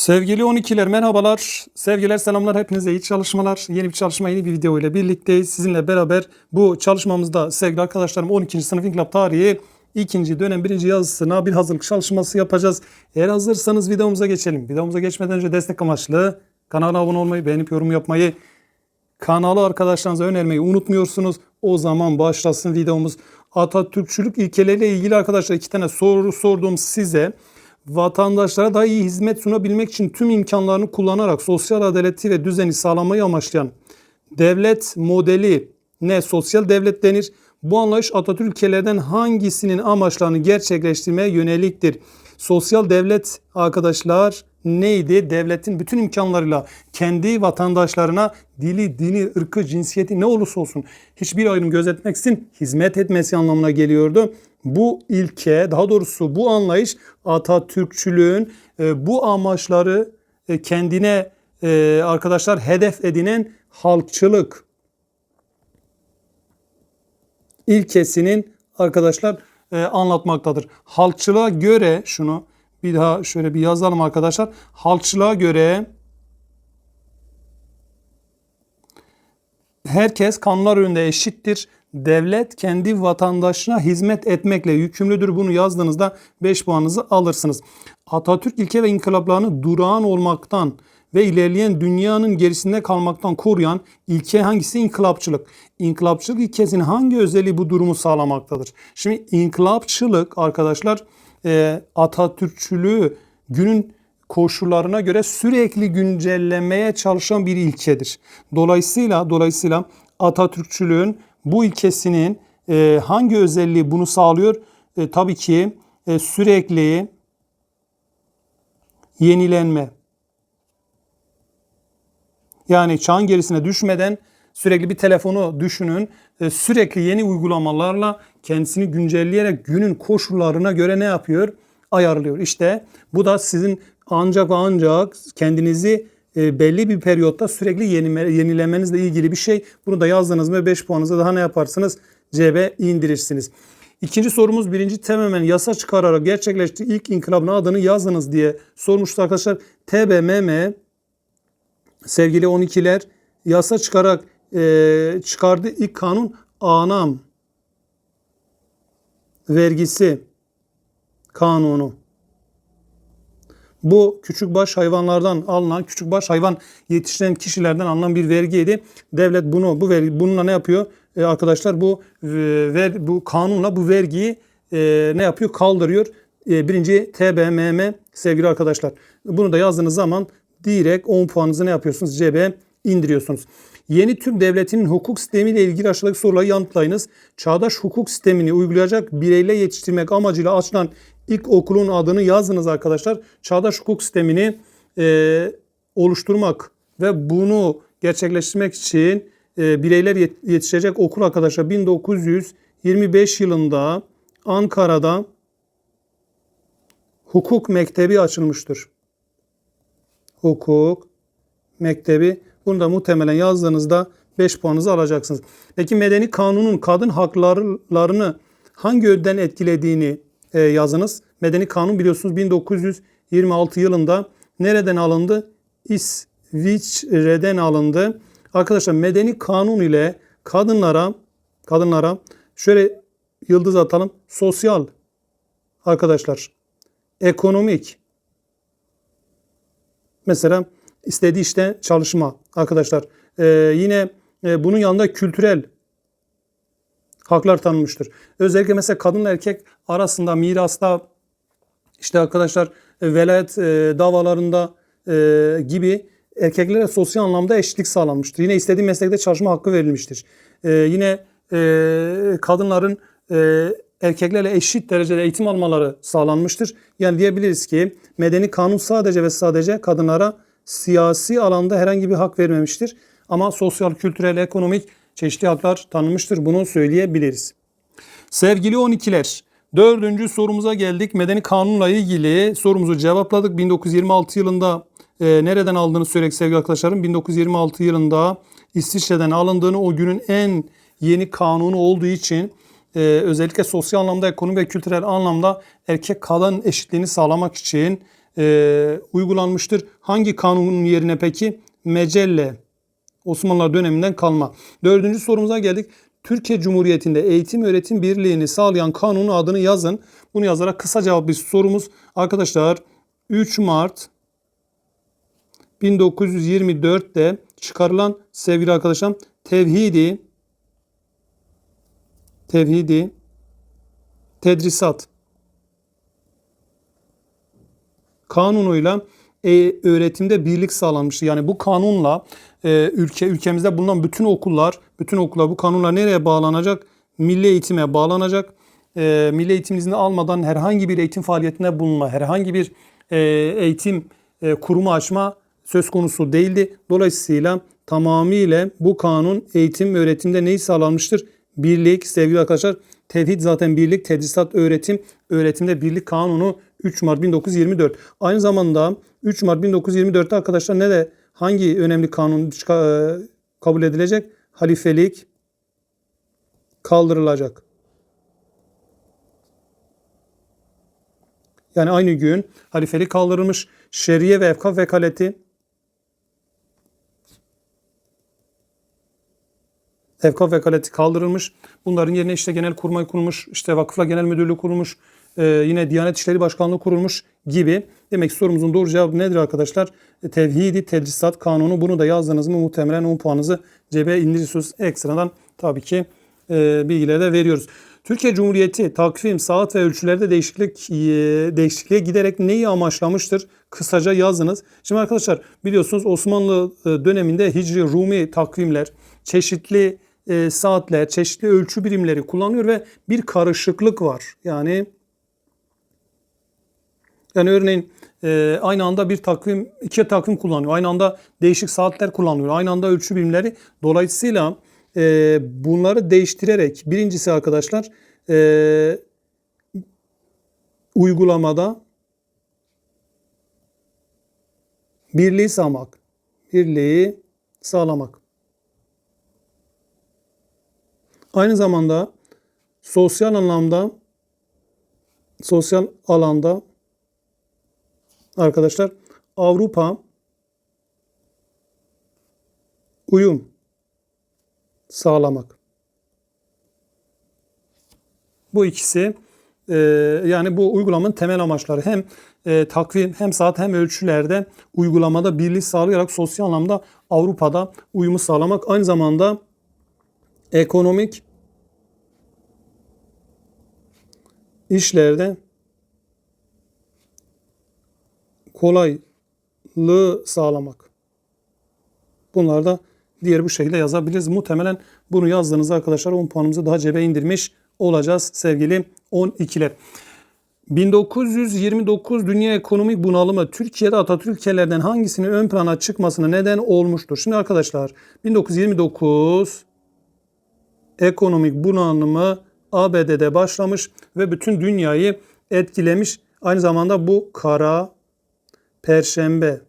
Sevgili 12'ler merhabalar. Sevgiler selamlar hepinize iyi çalışmalar. Yeni bir çalışma yeni bir video ile birlikteyiz. Sizinle beraber bu çalışmamızda sevgili arkadaşlarım 12. sınıf İnkılap Tarihi ikinci dönem birinci yazısına bir hazırlık çalışması yapacağız. Eğer hazırsanız videomuza geçelim. Videomuza geçmeden önce destek amaçlı kanala abone olmayı, beğenip yorum yapmayı, kanalı arkadaşlarınıza önermeyi unutmuyorsunuz. O zaman başlasın videomuz. Atatürkçülük ilkeleriyle ilgili arkadaşlar iki tane soru sordum size. Vatandaşlara daha iyi hizmet sunabilmek için tüm imkanlarını kullanarak sosyal adaleti ve düzeni sağlamayı amaçlayan devlet modeli ne sosyal devlet denir. Bu anlayış Atatürk ülkelerden hangisinin amaçlarını gerçekleştirmeye yöneliktir? Sosyal devlet arkadaşlar neydi? Devletin bütün imkanlarıyla kendi vatandaşlarına dili, dini, ırkı, cinsiyeti ne olursa olsun hiçbir ayrım gözetmeksizin hizmet etmesi anlamına geliyordu. Bu ilke, daha doğrusu bu anlayış Atatürkçülüğün e, bu amaçları e, kendine e, arkadaşlar hedef edinen halkçılık ilkesinin arkadaşlar anlatmaktadır. Halkçılığa göre şunu bir daha şöyle bir yazalım arkadaşlar. Halkçılığa göre herkes kanunlar önünde eşittir. Devlet kendi vatandaşına hizmet etmekle yükümlüdür. Bunu yazdığınızda 5 puanınızı alırsınız. Atatürk ilke ve inkılaplarını durağan olmaktan ve ilerleyen dünyanın gerisinde kalmaktan koruyan ilke hangisi? İnkılapçılık. İnkılapçılık ilkesinin hangi özelliği bu durumu sağlamaktadır? Şimdi inkılapçılık arkadaşlar e, Atatürkçülüğü günün koşullarına göre sürekli güncellemeye çalışan bir ilkedir. Dolayısıyla dolayısıyla Atatürkçülüğün bu ilkesinin e, hangi özelliği bunu sağlıyor? E, tabii ki e, sürekli yenilenme. Yani çağın gerisine düşmeden sürekli bir telefonu düşünün. E, sürekli yeni uygulamalarla kendisini güncelleyerek günün koşullarına göre ne yapıyor? Ayarlıyor. İşte bu da sizin ancak ancak kendinizi e, belli bir periyotta sürekli yenilemenizle ilgili bir şey. Bunu da yazdınız mı 5 puanınızı daha ne yaparsınız? cebe indirirsiniz. İkinci sorumuz birinci tamamen yasa çıkararak gerçekleştiği ilk inkılabın adını yazınız diye sormuştu arkadaşlar. TBMM sevgili 12'ler yasa çıkarak e, çıkardığı ilk kanun anam vergisi kanunu. Bu küçükbaş hayvanlardan alınan, küçükbaş hayvan yetiştiren kişilerden alınan bir vergiydi. Devlet bunu, bu vergi, bununla ne yapıyor? Ee, arkadaşlar bu e, ver, bu kanunla bu vergiyi e, ne yapıyor? Kaldırıyor. E, birinci TBMM sevgili arkadaşlar. Bunu da yazdığınız zaman direkt 10 puanınızı ne yapıyorsunuz? cebe indiriyorsunuz. Yeni Türk Devleti'nin hukuk sistemiyle ilgili aşağıdaki soruları yanıtlayınız. Çağdaş hukuk sistemini uygulayacak bireyle yetiştirmek amacıyla açılan ilk okulun adını yazınız arkadaşlar. Çağdaş hukuk sistemini e, oluşturmak ve bunu gerçekleştirmek için e, bireyler yetişecek okul arkadaşlar 1925 yılında Ankara'da hukuk mektebi açılmıştır. Hukuk mektebi bunu da muhtemelen yazdığınızda 5 puanınızı alacaksınız. Peki medeni kanunun kadın haklarını hangi yönden etkilediğini e, yazınız. Medeni kanun biliyorsunuz 1926 yılında nereden alındı? İsviçre'den alındı. Arkadaşlar medeni kanun ile kadınlara kadınlara şöyle yıldız atalım. Sosyal arkadaşlar ekonomik mesela istediği işte çalışma arkadaşlar. Ee, yine e, bunun yanında kültürel haklar tanınmıştır. Özellikle mesela kadın erkek arasında mirasta işte arkadaşlar e, velayet e, davalarında e, gibi erkeklere sosyal anlamda eşitlik sağlanmıştır. Yine istediği meslekte çalışma hakkı verilmiştir. E, yine e, kadınların e, erkeklerle eşit derecede eğitim almaları sağlanmıştır. Yani diyebiliriz ki medeni kanun sadece ve sadece kadınlara siyasi alanda herhangi bir hak vermemiştir. Ama sosyal, kültürel, ekonomik çeşitli haklar tanınmıştır. Bunu söyleyebiliriz. Sevgili 12'ler, dördüncü sorumuza geldik. Medeni kanunla ilgili sorumuzu cevapladık. 1926 yılında e, nereden aldığını söyleyerek sevgili arkadaşlarım. 1926 yılında İsviçre'den alındığını o günün en yeni kanunu olduğu için e, özellikle sosyal anlamda, ekonomik ve kültürel anlamda erkek kadın eşitliğini sağlamak için e, uygulanmıştır. Hangi kanunun yerine peki? Mecelle. Osmanlılar döneminden kalma. Dördüncü sorumuza geldik. Türkiye Cumhuriyeti'nde eğitim öğretim birliğini sağlayan kanunun adını yazın. Bunu yazarak kısa cevap bir sorumuz. Arkadaşlar 3 Mart 1924'te çıkarılan sevgili arkadaşlar tevhidi tevhidi tedrisat kanunuyla e, öğretimde birlik sağlanmıştı. Yani bu kanunla e, ülke ülkemizde bulunan bütün okullar, bütün okullar bu kanunla nereye bağlanacak? Milli eğitime bağlanacak. E, milli eğitim izni almadan herhangi bir eğitim faaliyetinde bulunma, herhangi bir eğitim kurumu açma söz konusu değildi. Dolayısıyla tamamıyla bu kanun eğitim öğretimde neyi sağlanmıştır? Birlik sevgili arkadaşlar. Tevhid zaten birlik, tedrisat öğretim, öğretimde birlik kanunu 3 Mart 1924. Aynı zamanda 3 Mart 1924'te arkadaşlar ne de hangi önemli kanun e, kabul edilecek? Halifelik kaldırılacak. Yani aynı gün halifelik kaldırılmış. Şeriye ve efkaf vekaleti Efkaf vekaleti kaldırılmış. Bunların yerine işte genel kurmay kurulmuş, işte vakıfla genel müdürlüğü kurulmuş, e, yine Diyanet İşleri Başkanlığı kurulmuş gibi. Demek ki sorumuzun doğru cevabı nedir arkadaşlar? E, tevhidi Tedrisat Kanunu. Bunu da yazdınız mı muhtemelen 10 puanınızı cebe indiriyorsunuz. Ekstradan tabii ki e, bilgileri de veriyoruz. Türkiye Cumhuriyeti takvim, saat ve ölçülerde değişiklik e, değişikliğe giderek neyi amaçlamıştır? Kısaca yazınız. Şimdi arkadaşlar biliyorsunuz Osmanlı e, döneminde Hicri Rumi takvimler, çeşitli e, saatler, çeşitli ölçü birimleri kullanıyor ve bir karışıklık var. Yani yani örneğin e, aynı anda bir takvim, iki takvim kullanıyor. Aynı anda değişik saatler kullanıyor. Aynı anda ölçü birimleri. Dolayısıyla e, bunları değiştirerek birincisi arkadaşlar e, uygulamada birliği sağlamak. Birliği sağlamak. Aynı zamanda sosyal anlamda sosyal alanda arkadaşlar Avrupa uyum sağlamak. Bu ikisi e, yani bu uygulamanın temel amaçları hem e, takvim hem saat hem ölçülerde uygulamada birlik sağlayarak sosyal anlamda Avrupa'da uyumu sağlamak aynı zamanda ekonomik işlerde kolaylığı sağlamak. Bunlar da diğer bu şekilde yazabiliriz. Muhtemelen bunu yazdığınızda arkadaşlar 10 puanımızı daha cebe indirmiş olacağız sevgili 12'ler. 1929 dünya ekonomik bunalımı Türkiye'de Atatürk ülkelerden hangisinin ön plana çıkmasına neden olmuştur? Şimdi arkadaşlar 1929 ekonomik bunalımı ABD'de başlamış ve bütün dünyayı etkilemiş. Aynı zamanda bu kara perşembe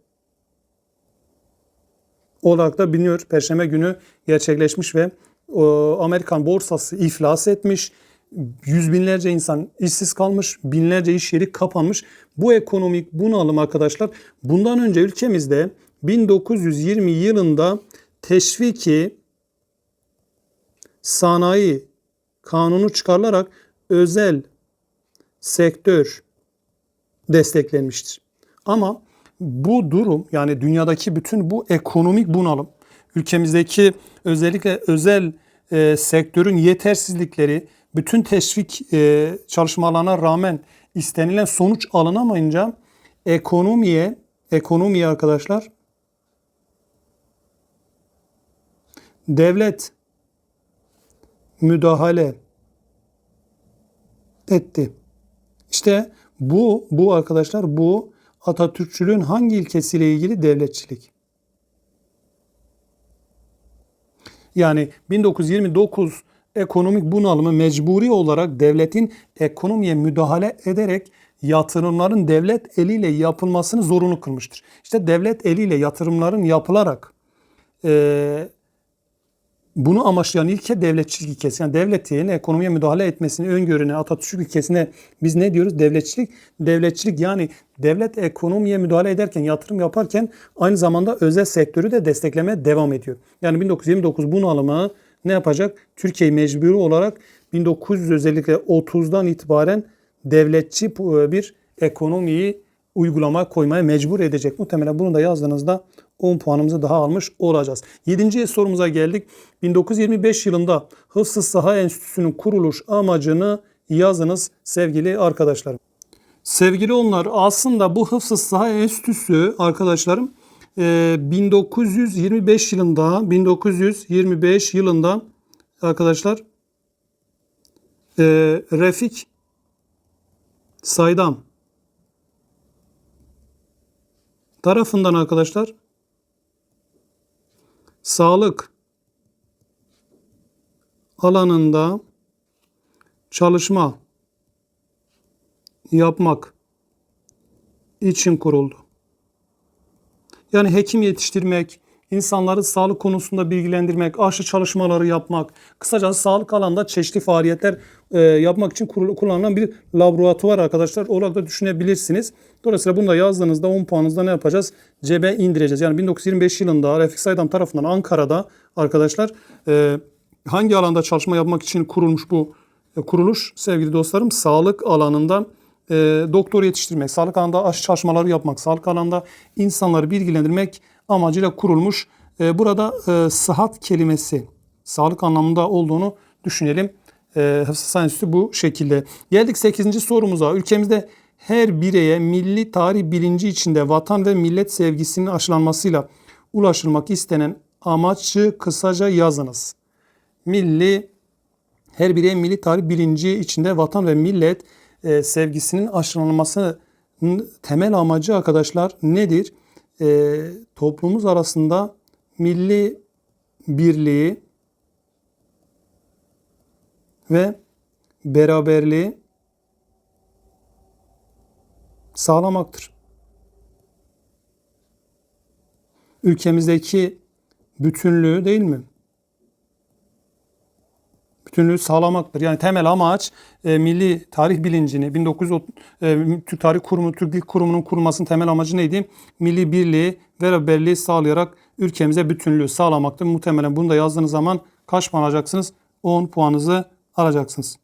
olarak da biliniyor. Perşembe günü gerçekleşmiş ve o, Amerikan borsası iflas etmiş. Yüz binlerce insan işsiz kalmış, binlerce iş yeri kapanmış. Bu ekonomik bunalım arkadaşlar bundan önce ülkemizde 1920 yılında teşviki sanayi kanunu çıkarılarak özel sektör desteklenmiştir. Ama bu durum yani dünyadaki bütün bu ekonomik bunalım, ülkemizdeki özellikle özel e, sektörün yetersizlikleri, bütün teşvik e, çalışmalarına rağmen istenilen sonuç alınamayınca ekonomiye, ekonomiye arkadaşlar devlet müdahale etti. İşte bu bu arkadaşlar bu Atatürkçülüğün hangi ilkesiyle ilgili devletçilik? Yani 1929 ekonomik bunalımı mecburi olarak devletin ekonomiye müdahale ederek yatırımların devlet eliyle yapılmasını zorunlu kılmıştır. İşte devlet eliyle yatırımların yapılarak e, bunu amaçlayan ilke devletçilik ilkesi. Yani devletin ekonomiye müdahale etmesini öngören Atatürk ilkesine biz ne diyoruz? Devletçilik. Devletçilik yani devlet ekonomiye müdahale ederken, yatırım yaparken aynı zamanda özel sektörü de desteklemeye devam ediyor. Yani 1929 bunalımı ne yapacak? Türkiye mecburi olarak 1900 özellikle 30'dan itibaren devletçi bir ekonomiyi uygulamaya koymaya mecbur edecek. Muhtemelen bunu da yazdığınızda 10 puanımızı daha almış olacağız. 7. sorumuza geldik. 1925 yılında Hıfzı Saha Enstitüsü'nün kuruluş amacını yazınız sevgili arkadaşlarım. Sevgili onlar aslında bu Hıfzı Saha Enstitüsü arkadaşlarım e, 1925 yılında 1925 yılında arkadaşlar e, Refik Saydam tarafından arkadaşlar sağlık alanında çalışma yapmak için kuruldu. Yani hekim yetiştirmek, insanları sağlık konusunda bilgilendirmek, aşı çalışmaları yapmak, kısacası sağlık alanında çeşitli faaliyetler e, yapmak için kullanılan bir laboratuvar arkadaşlar olarak da düşünebilirsiniz. Dolayısıyla bunu da yazdığınızda 10 puanınızda ne yapacağız? Cebe indireceğiz. Yani 1925 yılında Refik Saydam tarafından Ankara'da arkadaşlar e, hangi alanda çalışma yapmak için kurulmuş bu e, kuruluş sevgili dostlarım? Sağlık alanında e, doktor yetiştirmek, sağlık alanında aşı çalışmaları yapmak, sağlık alanında insanları bilgilendirmek amacıyla kurulmuş. E, burada e, sıhhat kelimesi sağlık anlamında olduğunu düşünelim. E, Hıfzı Enstitüsü bu şekilde. Geldik 8. sorumuza. Ülkemizde her bireye milli tarih bilinci içinde vatan ve millet sevgisinin aşılanmasıyla ulaşılmak istenen amaçı kısaca yazınız. Milli her birey milli tarih bilinci içinde vatan ve millet e, sevgisinin aşılanması temel amacı arkadaşlar nedir? E, toplumumuz arasında milli birliği ve beraberliği sağlamaktır. Ülkemizdeki bütünlüğü değil mi? Bütünlüğü sağlamaktır. Yani temel amaç e, milli tarih bilincini 1930 e, Türk Tarih Kurumu Türk Dil Kurumu'nun kurulmasının temel amacı neydi? Milli birliği ve beraberliği sağlayarak ülkemize bütünlüğü sağlamaktır. Muhtemelen bunu da yazdığınız zaman kaç puan alacaksınız? 10 puanınızı alacaksınız.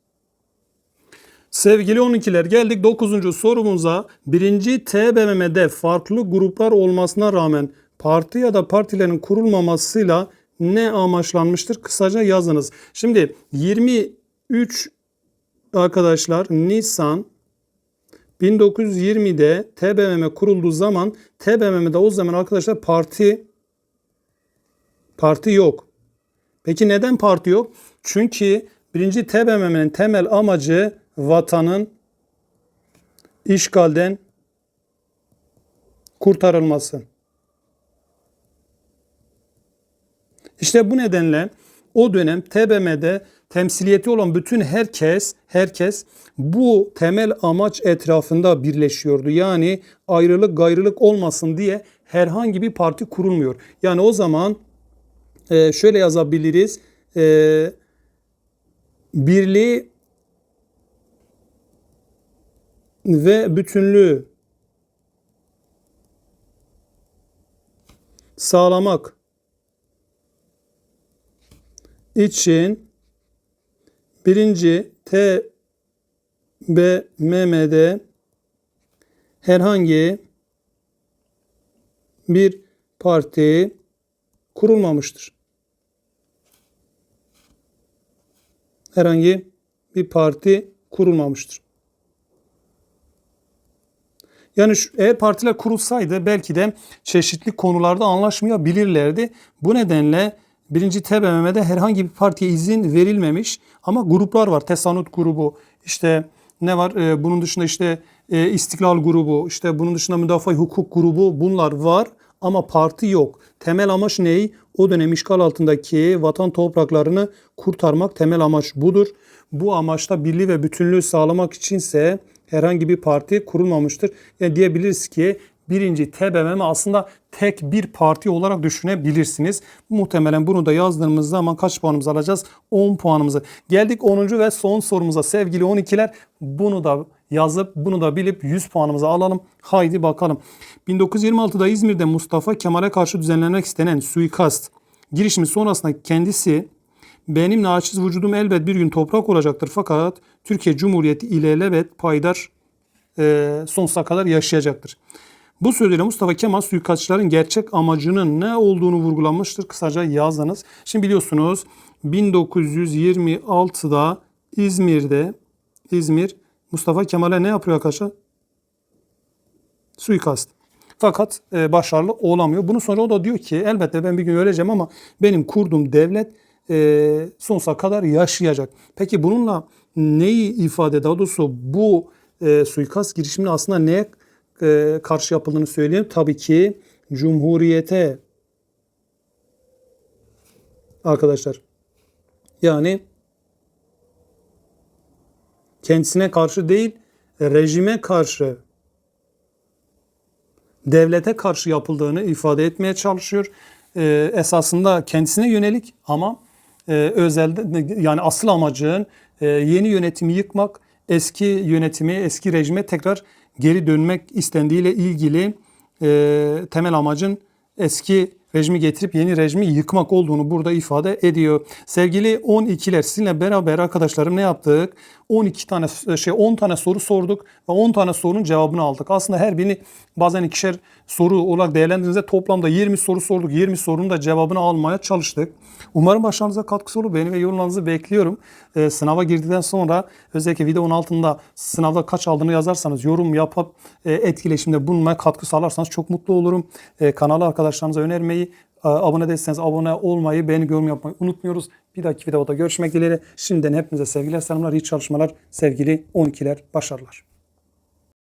Sevgili 12'ler geldik 9. sorumuza. Birinci TBMM'de farklı gruplar olmasına rağmen parti ya da partilerin kurulmamasıyla ne amaçlanmıştır? Kısaca yazınız. Şimdi 23 arkadaşlar Nisan 1920'de TBMM kurulduğu zaman TBMM'de o zaman arkadaşlar parti parti yok. Peki neden parti yok? Çünkü birinci TBMM'nin temel amacı vatanın işgalden kurtarılması. İşte bu nedenle o dönem TBMM'de temsiliyeti olan bütün herkes herkes bu temel amaç etrafında birleşiyordu. Yani ayrılık gayrılık olmasın diye herhangi bir parti kurulmuyor. Yani o zaman e, şöyle yazabiliriz. E, birliği ve bütünlüğü sağlamak için birinci TBMM'de herhangi bir parti kurulmamıştır. Herhangi bir parti kurulmamıştır. Yani şu, eğer partiler kurulsaydı belki de çeşitli konularda anlaşmayabilirlerdi. Bu nedenle birinci TBMM'de herhangi bir partiye izin verilmemiş ama gruplar var. Tesanut grubu, işte ne var? Ee, bunun dışında işte e, İstiklal grubu, işte bunun dışında Müdafaa Hukuk grubu bunlar var ama parti yok. Temel amaç ney? O dönem işgal altındaki vatan topraklarını kurtarmak temel amaç budur. Bu amaçta birliği ve bütünlüğü sağlamak içinse herhangi bir parti kurulmamıştır. Yani diyebiliriz ki birinci TBMM aslında tek bir parti olarak düşünebilirsiniz. Muhtemelen bunu da yazdığımız zaman kaç puanımızı alacağız? 10 puanımızı. Geldik 10. ve son sorumuza sevgili 12'ler. Bunu da yazıp bunu da bilip 100 puanımızı alalım. Haydi bakalım. 1926'da İzmir'de Mustafa Kemal'e karşı düzenlenmek istenen suikast girişimi sonrasında kendisi benim naçiz vücudum elbet bir gün toprak olacaktır fakat Türkiye Cumhuriyeti ilelebet payidar e, sonsuza kadar yaşayacaktır. Bu sözüyle Mustafa Kemal suikastçıların gerçek amacının ne olduğunu vurgulanmıştır. Kısaca yazınız. Şimdi biliyorsunuz 1926'da İzmir'de İzmir Mustafa Kemal'e ne yapıyor arkadaşlar? Suikast. Fakat e, başarılı olamıyor. Bunun sonra o da diyor ki elbette ben bir gün öleceğim ama benim kurduğum devlet e, sonsuza kadar yaşayacak. Peki bununla neyi ifade daha doğrusu bu e, suikast girişiminin aslında neye e, karşı yapıldığını söyleyeyim. Tabii ki Cumhuriyete arkadaşlar. Yani kendisine karşı değil rejime karşı devlete karşı yapıldığını ifade etmeye çalışıyor. Ee, esasında kendisine yönelik ama e, özelde yani asıl amacın e, yeni yönetimi yıkmak, eski yönetimi, eski rejime tekrar geri dönmek istendiğiyle ilgili e, temel amacın eski rejimi getirip yeni rejimi yıkmak olduğunu burada ifade ediyor. Sevgili 12'ler sizinle beraber arkadaşlarım ne yaptık? 12 tane şey 10 tane soru sorduk ve 10 tane sorunun cevabını aldık. Aslında her birini bazen ikişer soru olarak değerlendirdiğinizde toplamda 20 soru sorduk. 20 sorunun da cevabını almaya çalıştık. Umarım başarınıza katkısı olur. Beni ve yorumlarınızı bekliyorum. Ee, sınava girdikten sonra özellikle videonun altında sınavda kaç aldığını yazarsanız yorum yapıp e, etkileşimde bulunmaya katkı sağlarsanız çok mutlu olurum. E, kanalı arkadaşlarınıza önermeyi, e, abone değilseniz abone olmayı, beğeni yorum yapmayı unutmuyoruz. Bir dahaki videoda görüşmek dileğiyle. Şimdiden hepinize sevgiler, selamlar, iyi çalışmalar, sevgili 12'ler, başarılar.